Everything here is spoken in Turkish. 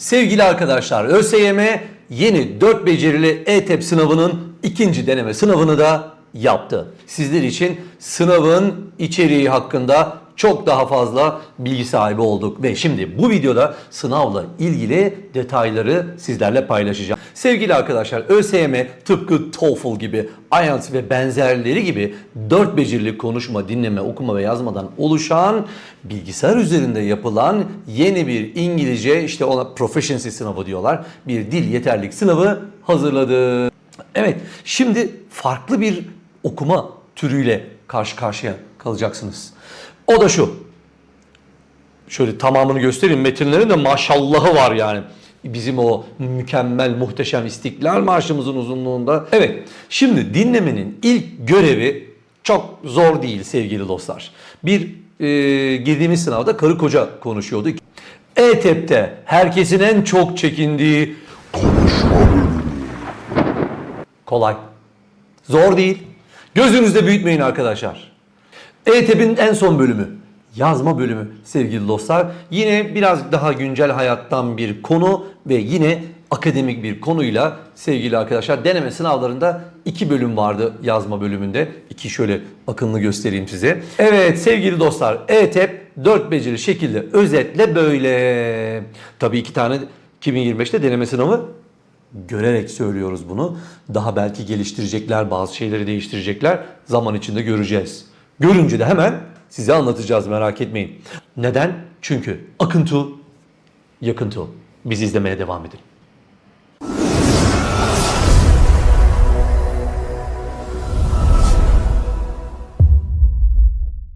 Sevgili arkadaşlar ÖSYM yeni 4 becerili ETEP sınavının ikinci deneme sınavını da yaptı. Sizler için sınavın içeriği hakkında çok daha fazla bilgi sahibi olduk ve şimdi bu videoda sınavla ilgili detayları sizlerle paylaşacağım. Sevgili arkadaşlar ÖSYM tıpkı TOEFL gibi, IELTS ve benzerleri gibi 4 becerili konuşma, dinleme, okuma ve yazmadan oluşan bilgisayar üzerinde yapılan yeni bir İngilizce işte ona proficiency sınavı diyorlar. Bir dil yeterlik sınavı hazırladı. Evet, şimdi farklı bir okuma türüyle karşı karşıya kalacaksınız. O da şu. Şöyle tamamını göstereyim. Metinlerin de maşallahı var yani. Bizim o mükemmel, muhteşem İstiklal Marşımızın uzunluğunda. Evet, şimdi dinlemenin ilk görevi çok zor değil sevgili dostlar. Bir e, girdiğimiz sınavda karı koca konuşuyordu. ETEP'te herkesin en çok çekindiği Kolay. Zor değil. Gözünüzde büyütmeyin arkadaşlar. EYTEP'in en son bölümü. Yazma bölümü sevgili dostlar. Yine biraz daha güncel hayattan bir konu ve yine akademik bir konuyla sevgili arkadaşlar deneme sınavlarında iki bölüm vardı yazma bölümünde. İki şöyle akınlı göstereyim size. Evet sevgili dostlar EYTEP 4 beceri şekilde özetle böyle. Tabii iki tane 2025'te deneme sınavı görerek söylüyoruz bunu. Daha belki geliştirecekler, bazı şeyleri değiştirecekler. Zaman içinde göreceğiz. Görünce de hemen size anlatacağız merak etmeyin. Neden? Çünkü akıntı yakıntı. Biz izlemeye devam edin.